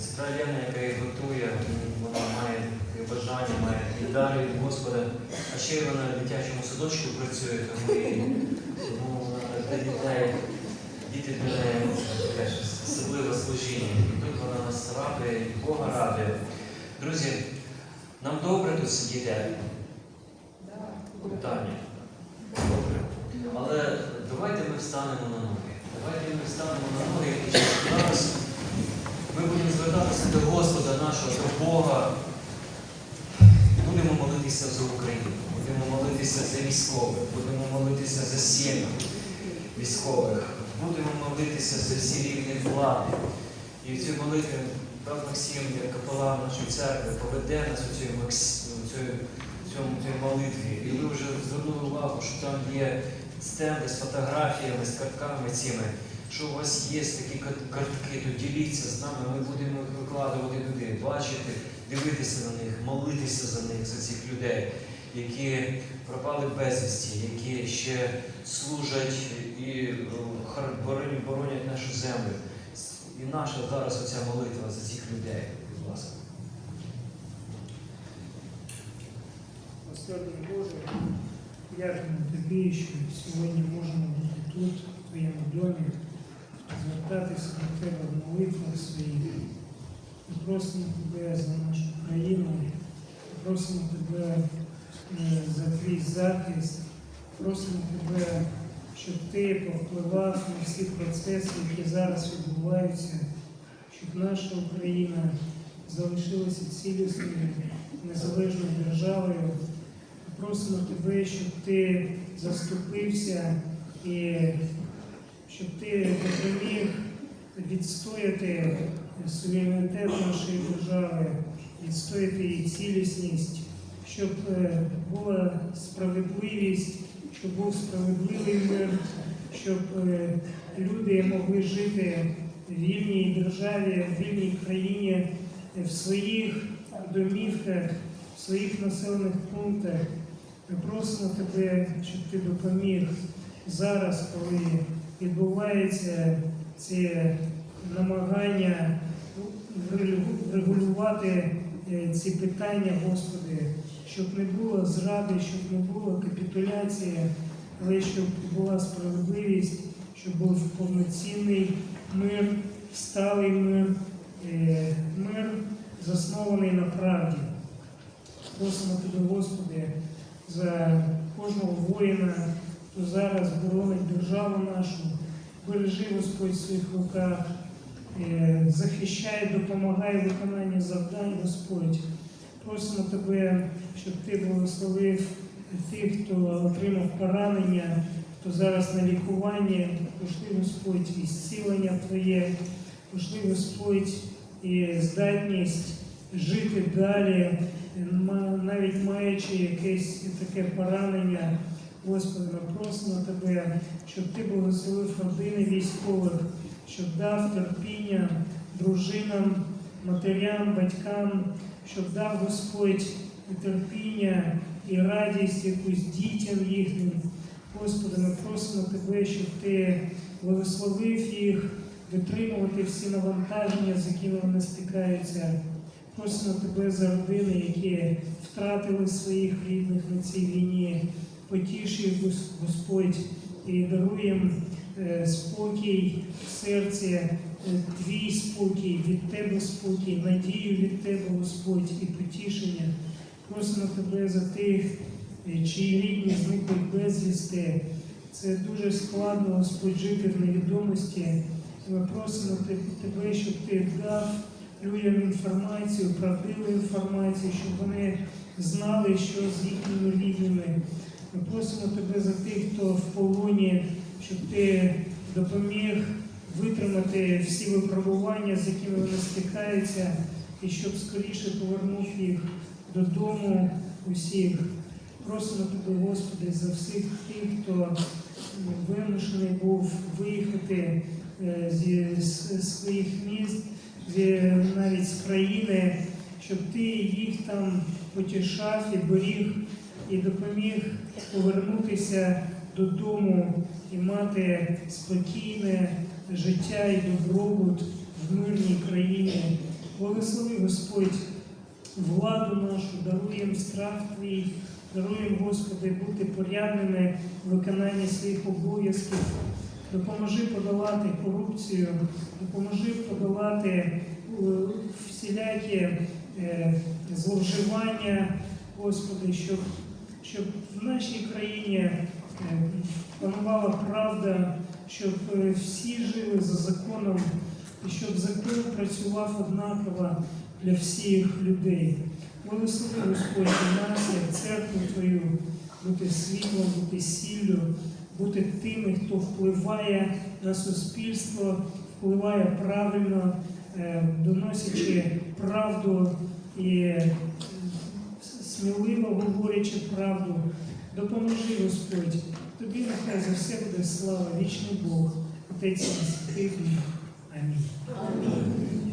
сестра Лена, яка їх готує, вона має таке бажання, має і далі від Господа. А ще й вона в дитячому садочку працює, тому, для дітей, діти для особливе служіння. І тут вона нас радує, Бога радує. Друзі, нам добре тут сидіти. Питання. Добре. Але давайте ми встанемо на ноги. Давайте ми встанемо на ноги і зараз ми будемо звертатися до Господа нашого, до Бога. Будемо молитися за Україну, будемо молитися за військових, будемо молитися за сім'ї військових, будемо молитися за всі рівні влади. І в цій молитві брат Максим, як капелан нашої церкви, поведе нас у цій, цій, цій молитві. І ви вже звернули увагу, що там є стенди з фотографіями, з картками цими. Що у вас є такі картки, то діліться з нами, ми будемо їх викладувати туди, бачити, дивитися на них, молитися за них, за цих людей, які пропали безвісті, які ще служать і боронять, боронять нашу землю. І наша зараз оця молитва за цих людей, будь ласка. Господи Боже, дякуємо Тобі, що сьогодні можемо бути тут, в Твоєму домі, звертатися до Тебе в молитвах своїх. Ми просимо Тебе за нашу країну, просимо Тебе е, за Твій захист, просимо Тебе, щоб Ти повпливав на всі процеси, які зараз відбуваються, щоб наша Україна залишилася цілісною, незалежною державою. Просимо тебе, щоб ти заступився і щоб ти допоміг відстояти суверенітет нашої держави, відстояти її цілісність, щоб е, була справедливість, щоб був справедливий мир, щоб е, люди могли жити в вільній державі, в вільній країні, в своїх домівках, в своїх населених пунктах. Ми просимо тебе, щоб ти допоміг зараз, коли відбувається це намагання врегулювати е, ці питання, Господи, щоб не було зради, щоб не було капітуляції, але щоб була справедливість, щоб був повноцінний мир, сталий мир, е, мир заснований на правді. Просимо тебе, Господи, за кожного воїна, хто зараз боронить державу нашу, бережи Господь в своїх руках, е, захищай, допомагай в виконанні завдань, Господь. Просимо тебе, щоб ти благословив тих, хто отримав поранення, хто зараз на лікуванні, пошли, Господь, і зцілення Твоє, пошли, Господь, і здатність жити далі, навіть маючи якесь таке поранення. Господи, ми просимо Тебе, щоб Ти благословив родини військових, щоб дав терпіння дружинам, матерям, батькам, щоб дав Господь терпіння і радість якусь дітям їхнім. Господи, ми просимо Тебе, щоб Ти благословив їх витримувати всі навантаження, з якими вони стикаються. Просимо Тебе за родини, які втратили своїх рідних на цій війні. Потіш Господь, і даруй їм е, спокій в серці, е, твій спокій, від Тебе спокій, надію від Тебе, Господь, і потішення. Просимо Тебе за тих, е, чиї рідні зникли безвісти. Це дуже складно, Господь, жити в невідомості. Ми просимо Тебе, щоб Ти дав людям інформацію, правдиву інформацію, щоб вони знали, що з їхніми рідними. Ми просимо Тебе за тих, хто в полоні, щоб Ти допоміг витримати всі випробування, з якими вони стикаються, і щоб скоріше повернув їх додому усіх. Просимо Тебе, Господи, за всіх тих, хто вимушений був виїхати е, зі своїх міст, зі, навіть з країни, щоб Ти їх там потішав і беріг, і допоміг повернутися додому і мати спокійне життя і добробут в мирній країні. Благослови Господь владу нашу, даруй їм страх Твій, даруй Господи, бути порядними в виконанні своїх обов'язків. Допоможи подолати корупцію, допоможи подолати е, всілякі е, зловживання, Господи, щоб, щоб в нашій країні е, панувала правда, щоб е, всі жили за законом і щоб закон працював однаково для всіх людей. Благослови Господь нас, як церкву Твою, бути світлом, бути сіллю, бути тими, хто впливає на суспільство, впливає правильно, е, доносячи правду і сміливо говорячи правду. Допоможи, Господь. Тобі нехай за все буде слава, вічний Бог, Отець і Святий. Амінь. Амінь.